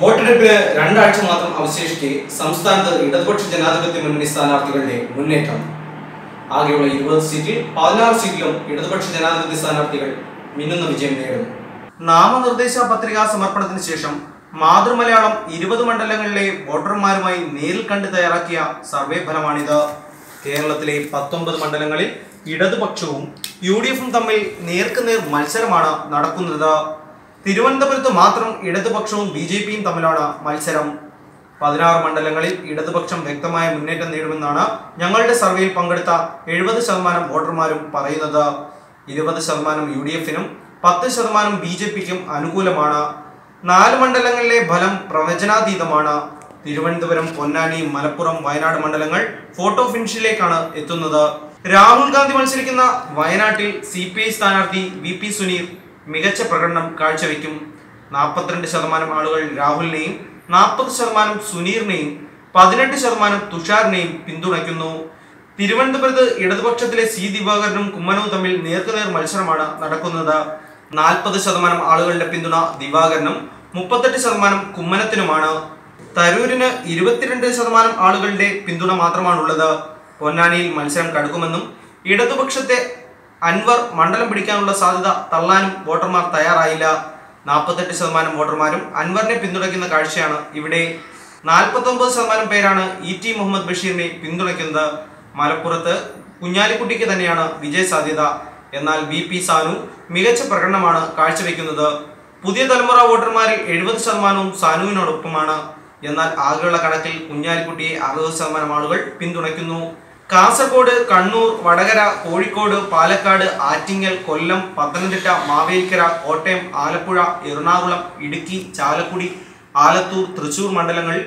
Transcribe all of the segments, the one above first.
വോട്ടെടുപ്പിന് രണ്ടാഴ്ച മാത്രം അവശേഷിക്കെ സംസ്ഥാനത്ത് ഇടതുപക്ഷ ജനാധിപത്യ മുന്നണി സ്ഥാനാർത്ഥികളുടെ മുന്നേറ്റം. ആകെയുള്ള ഇരുപത് സീറ്റിൽ പതിനാറ് സീറ്റിലും ഇടതുപക്ഷ ജനാധിപത്യ സ്ഥാനാർത്ഥികൾ മിന്നുന്ന വിജയം നേടും. നാമനിർദ്ദേശ പത്രികാ സമർപ്പണത്തിന് ശേഷം മാതൃമലയാളം ഇരുപത് മണ്ഡലങ്ങളിലെ വോട്ടർമാരുമായി നേരിൽ കണ്ട് തയ്യാറാക്കിയ സർവേ ഫലമാണിത്. കേരളത്തിലെ പത്തൊമ്പത് മണ്ഡലങ്ങളിൽ ഇടതുപക്ഷവും യു തമ്മിൽ നേർക്കുനേർ മത്സരമാണ് നടക്കുന്നത്. തിരുവനന്തപുരത്ത് മാത്രം ഇടതുപക്ഷവും ബി ജെ പിയും തമ്മിലാണ് മത്സരം. പതിനാറ് മണ്ഡലങ്ങളിൽ ഇടതുപക്ഷം വ്യക്തമായ മുന്നേറ്റം നേടുമെന്നാണ് ഞങ്ങളുടെ സർവേയിൽ പങ്കെടുത്ത എഴുപത് ശതമാനം വോട്ടർമാരും പറയുന്നത്. ഇരുപത് ശതമാനം യു ഡി എഫിനും പത്ത് ശതമാനം ബി ജെ പിക്കും അനുകൂലമാണ്. നാല് മണ്ഡലങ്ങളിലെ ഫലം പ്രവചനാതീതമാണ്. തിരുവനന്തപുരം പൊന്നാനി മലപ്പുറം വയനാട് മണ്ഡലങ്ങൾ ഫോട്ടോ ഫിനിഷിലേക്കാണ് എത്തുന്നത്. രാഹുൽ ഗാന്ധി മത്സരിക്കുന്ന വയനാട്ടിൽ സി പി ഐ സ്ഥാനാർത്ഥി വി പി സുനീർ മികച്ച പ്രകടനം കാഴ്ചവെക്കും. നാൽപ്പത്തിരണ്ട് ശതമാനം ആളുകൾ രാഹുലിനെയും നാൽപ്പത് ശതമാനം സുനീറിനെയും പതിനെട്ട് ശതമാനം തുഷാറിനെയും പിന്തുണയ്ക്കുന്നു. തിരുവനന്തപുരത്ത് ഇടതുപക്ഷത്തിലെ സി ദിവാകരനും കുമ്മനവും തമ്മിൽ നേർക്കുനേർ മത്സരമാണ് നടക്കുന്നത്. നാൽപ്പത് ശതമാനം ആളുകളുടെ പിന്തുണ ദിവാകരനും മുപ്പത്തെട്ട് ശതമാനം കുമ്മനത്തിനുമാണ്. തരൂരിന് ഇരുപത്തിരണ്ട് ശതമാനം ആളുകളുടെ പിന്തുണ മാത്രമാണുള്ളത്. പൊന്നാനിയിൽ മത്സരം കടുക്കുമെന്നും ഇടതുപക്ഷത്തെ അൻവർ മണ്ഡലം പിടിക്കാനുള്ള സാധ്യത തള്ളാനും വോട്ടർമാർ തയ്യാറായില്ല. നാൽപ്പത്തെട്ട് ശതമാനം വോട്ടർമാരും അൻവറിനെ പിന്തുണയ്ക്കുന്ന കാഴ്ചയാണ് ഇവിടെ. നാൽപ്പത്തൊമ്പത് ശതമാനം പേരാണ് ഇ ടി മുഹമ്മദ് ബഷീറിനെ പിന്തുണയ്ക്കുന്നത്. മലപ്പുറത്ത് കുഞ്ഞാലിക്കുട്ടിക്ക് തന്നെയാണ് വിജയ സാധ്യത. എന്നാൽ വി പി സാനു മികച്ച പ്രകടനമാണ് കാഴ്ചവെക്കുന്നത്. പുതിയ തലമുറ വോട്ടർമാരിൽ എഴുപത് ശതമാനവും സാനുവിനോടൊപ്പമാണ്. എന്നാൽ ആകെയുള്ള കണക്കിൽ കുഞ്ഞാലിക്കുട്ടിയെ അറുപത് ശതമാനം ആളുകൾ പിന്തുണയ്ക്കുന്നു. കാസർഗോഡ് കണ്ണൂർ വടകര കോഴിക്കോട് പാലക്കാട് ആറ്റിങ്ങൽ കൊല്ലം പത്തനംതിട്ട മാവേലിക്കര കോട്ടയം ആലപ്പുഴ എറണാകുളം ഇടുക്കി ചാലക്കുടി ആലത്തൂർ തൃശൂർ മണ്ഡലങ്ങളിൽ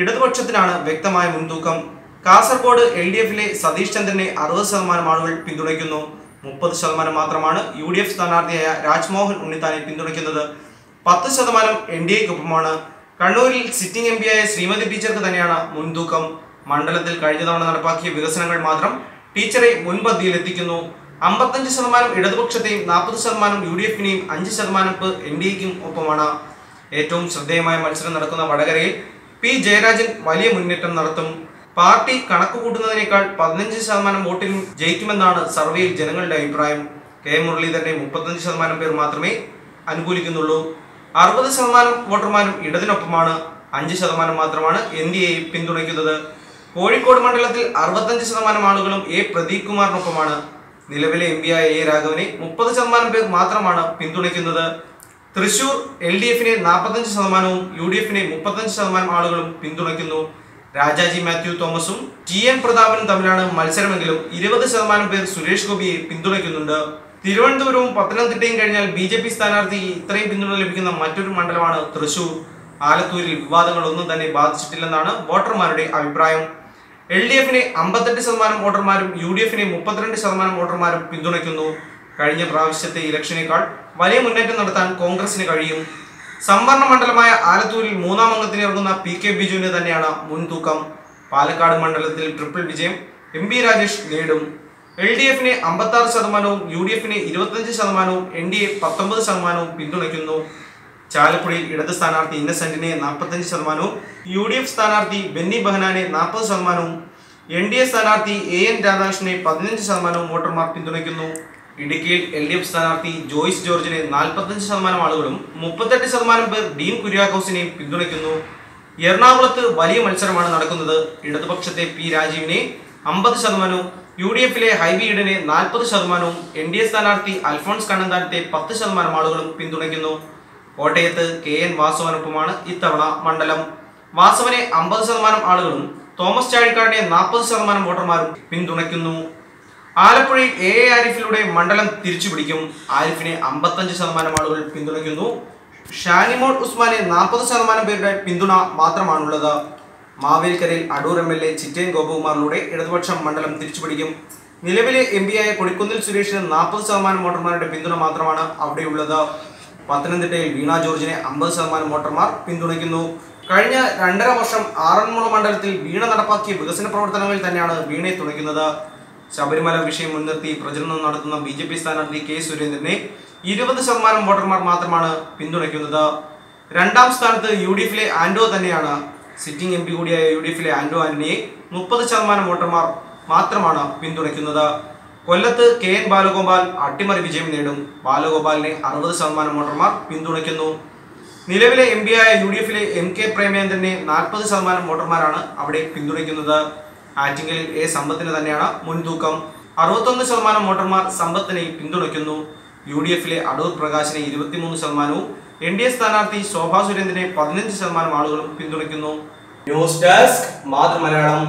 ഇടതുപക്ഷത്തിനാണ് വ്യക്തമായ മുൻതൂക്കം. കാസർഗോഡ് എൽ ഡി എഫിലെ സതീഷ് ചന്ദ്രനെ അറുപത് ശതമാനം ആളുകൾ പിന്തുണയ്ക്കുന്നു. മുപ്പത് ശതമാനം മാത്രമാണ് യു ഡി എഫ് സ്ഥാനാർത്ഥിയായ രാജ്മോഹൻ ഉണ്ണിത്താനെ പിന്തുണയ്ക്കുന്നത്. പത്ത് ശതമാനം എൻ ഡി എക്കൊപ്പമാണ്. കണ്ണൂരിൽ സിറ്റിംഗ് എം ആയ ശ്രീമതി ടീച്ചർക്ക് തന്നെയാണ് മുൻതൂക്കം. മണ്ഡലത്തിൽ കഴിഞ്ഞ തവണ നടപ്പാക്കിയ വികസനങ്ങൾ മാത്രം ടീച്ചറെ മുൻപന്തിയിൽ എത്തിക്കുന്നു അമ്പത്തഞ്ച് ശതമാനം ഇടതുപക്ഷത്തെയും നാൽപ്പത് ശതമാനം യു ഡി എഫിനെയും അഞ്ച് ശതമാനം എൻ ഡി എക്കും ഒപ്പമാണ്. ഏറ്റവും ശ്രദ്ധേയമായ മത്സരം നടക്കുന്ന വടകരയിൽ പി ജയരാജൻ വലിയ മുന്നേറ്റം നടത്തും. പാർട്ടി കണക്ക് കൂട്ടുന്നതിനേക്കാൾ പതിനഞ്ച് ശതമാനം വോട്ടിലും ജയിക്കുമെന്നാണ് സർവേയിൽ ജനങ്ങളുടെ അഭിപ്രായം. കെ മുരളീധരനെ മുപ്പത്തഞ്ച് ശതമാനം പേർ മാത്രമേ അനുകൂലിക്കുന്നുള്ളൂ. അറുപത് ശതമാനം വോട്ടർമാരും ഇടതിനൊപ്പമാണ്. അഞ്ച് ശതമാനം മാത്രമാണ് എൻ ഡി എ പിന്തുണയ്ക്കുന്നത്. കോഴിക്കോട് മണ്ഡലത്തിൽ അറുപത്തഞ്ച് ശതമാനം ആളുകളും എ പ്രദീപ് കുമാറിനൊപ്പമാണ് നിലവിലെ എം പിയായ എ രാഘവനെ മുപ്പത് ശതമാനം പേർ മാത്രമാണ് പിന്തുണയ്ക്കുന്നത്. തൃശൂർ എൽ ഡി എഫിനെ നാൽപ്പത്തഞ്ച് ശതമാനവും യു ഡി എഫിനെ മുപ്പത്തഞ്ച് ശതമാനം ആളുകളും പിന്തുണയ്ക്കുന്നു. രാജാജി മാത്യു തോമസും ടി എൻ പ്രതാപനും തമ്മിലാണ് മത്സരമെങ്കിലും ഇരുപത് ശതമാനം പേർ സുരേഷ് ഗോപിയെ പിന്തുണയ്ക്കുന്നുണ്ട്. തിരുവനന്തപുരവും പത്തനംതിട്ടയും കഴിഞ്ഞാൽ ബി ജെ പി സ്ഥാനാർത്ഥി ഇത്രയും പിന്തുണ ലഭിക്കുന്ന മറ്റൊരു മണ്ഡലമാണ് തൃശൂർ. ആലത്തൂരിൽ വിവാദങ്ങൾ ഒന്നും തന്നെ ബാധിച്ചിട്ടില്ലെന്നാണ് വോട്ടർമാരുടെ അഭിപ്രായം. എൽ ഡി എഫിനെ അമ്പത്തെട്ട് ശതമാനം വോട്ടർമാരും യു ഡി എഫിനെ മുപ്പത്തിരണ്ട് ശതമാനം വോട്ടർമാരും പിന്തുണയ്ക്കുന്നു. കഴിഞ്ഞ പ്രാവശ്യത്തെ ഇലക്ഷനേക്കാൾ വലിയ മുന്നേറ്റം നടത്താൻ കോൺഗ്രസിന് കഴിയും. സംവരണ മണ്ഡലമായ ആലത്തൂരിൽ മൂന്നാം അംഗത്തിന് ഇറങ്ങുന്ന പി കെ ബിജുവിന് തന്നെയാണ് മുൻതൂക്കം. പാലക്കാട് മണ്ഡലത്തിൽ ട്രിപ്പിൾ വിജയം എം ബി രാജേഷ് നേടും. എൽ ഡി എഫിനെ അമ്പത്തി ആറ് ശതമാനവും യു ഡി എഫിനെ ഇരുപത്തഞ്ച് ശതമാനവും എൻ ഡി എ പത്തൊമ്പത് ശതമാനവും പിന്തുണയ്ക്കുന്നു. ചാലക്കുടിയിൽ ഇടത് സ്ഥാനാർത്ഥി ഇന്നസെന്റിനെ നാൽപ്പത്തഞ്ച് ശതമാനവും യു ഡി എഫ് സ്ഥാനാർത്ഥി ബെന്നി ബഹനാനെ നാൽപ്പത് ശതമാനവും എൻ ഡി എ സ്ഥാനാർത്ഥി എ എൻ രാധാകൃഷ്ണനെ പതിനഞ്ച് ശതമാനവും വോട്ടർമാർ പിന്തുണയ്ക്കുന്നു. ഇടുക്കിയിൽ എൽ ഡി എഫ് സ്ഥാനാർത്ഥി ജോയ്സ് ജോർജിനെ നാൽപ്പത്തഞ്ച് ശതമാനം ആളുകളും മുപ്പത്തെട്ട് ശതമാനം പേർ ഡീൻ കുര്യാക്കോസിനെയും പിന്തുണയ്ക്കുന്നു. എറണാകുളത്ത് വലിയ മത്സരമാണ് നടക്കുന്നത്. ഇടതുപക്ഷത്തെ പി രാജീവിനെ അമ്പത് ശതമാനവും യു ഡി എഫിലെ ഹൈബി ഈഡനെ നാൽപ്പത് ശതമാനവും എൻ ഡി എ സ്ഥാനാർത്ഥി അൽഫോൺസ് കണ്ണന്താനത്തെ പത്ത് ശതമാനം ആളുകളും പിന്തുണയ്ക്കുന്നു. കോട്ടയത്ത് കെ എൻ വാസവനൊപ്പമാണ് ഇത്തവണ മണ്ഡലം. വാസവനെ അമ്പത് ശതമാനം ആളുകളും തോമസ് ചാഴിക്കാടിനെ നാൽപ്പത് ശതമാനം വോട്ടർമാരും പിന്തുണയ്ക്കുന്നു. ആലപ്പുഴയിൽ എ എ ആരിഫിലൂടെ മണ്ഡലം തിരിച്ചുപിടിക്കും. ആരിഫിനെ അമ്പത്തഞ്ച് ശതമാനം ആളുകൾ പിന്തുണയ്ക്കുന്നു. ഷാനിമോൾ ഉസ്മാനെ നാൽപ്പത് ശതമാനം പേരുടെ പിന്തുണ മാത്രമാണുള്ളത്. മാവേലിക്കരയിൽ അടൂർ എം എൽ എ ചിറ്റേൻ ഗോപകുമാറിലൂടെ ഇടതുപക്ഷം മണ്ഡലം തിരിച്ചുപിടിക്കും. നിലവിലെ എം പിയായ കൊടിക്കുന്നിൽ സുരേഷിന് നാൽപ്പത് ശതമാനം വോട്ടർമാരുടെ പിന്തുണ മാത്രമാണ് അവിടെയുള്ളത്. പത്തനംതിട്ടയിൽ വീണ ജോർജിനെ അമ്പത് ശതമാനം വോട്ടർമാർ പിന്തുണയ്ക്കുന്നു. കഴിഞ്ഞ രണ്ടര വർഷം ആറന്മുള മണ്ഡലത്തിൽ വീണ നടപ്പാക്കിയ വികസന പ്രവർത്തനങ്ങളിൽ തന്നെയാണ് വീണയെ തുണയ്ക്കുന്നത്. ശബരിമല വിഷയം മുൻനിർത്തി പ്രചരണം നടത്തുന്ന ബി ജെ പി സ്ഥാനാർത്ഥി കെ സുരേന്ദ്രനെ ഇരുപത് ശതമാനം വോട്ടർമാർ മാത്രമാണ് പിന്തുണയ്ക്കുന്നത്. രണ്ടാം സ്ഥാനത്ത് യു ഡി എഫിലെ ആൻഡോ തന്നെയാണ്. സിറ്റിംഗ് എം പി കൂടിയായ യു ഡി എഫിലെ ആൻഡോ ആന്റണിയെ മുപ്പത് ശതമാനം വോട്ടർമാർ മാത്രമാണ് പിന്തുണയ്ക്കുന്നത്. കൊല്ലത്ത് കെ എൻ ബാലഗോപാൽ അട്ടിമറി വിജയം നേടും. ബാലഗോപാലിനെ അറുപത് ശതമാനം വോട്ടർമാർ പിന്തുണയ്ക്കുന്നു. നിലവിലെ എം പി ആയ യു ഡി എഫിലെ എം കെ പ്രേമേന്ദ്രനെ നാൽപ്പത് ശതമാനം വോട്ടർമാരാണ് അവിടെ പിന്തുണയ്ക്കുന്നത്. ആറ്റിങ്ങലിൽ എ സമ്പത്തിന് തന്നെയാണ് മുൻതൂക്കം. അറുപത്തൊന്ന് ശതമാനം വോട്ടർമാർ സമ്പത്തിനെ പിന്തുണയ്ക്കുന്നു. യു ഡി എഫിലെ അടൂർ പ്രകാശിനെ ഇരുപത്തിമൂന്ന് ശതമാനവും എൻ ഡി എ സ്ഥാനാർത്ഥി ശോഭാ സുരേന്ദ്രനെ പതിനഞ്ച് ശതമാനം ആളുകളും പിന്തുണയ്ക്കുന്നു. News desk Mathrumalayalam.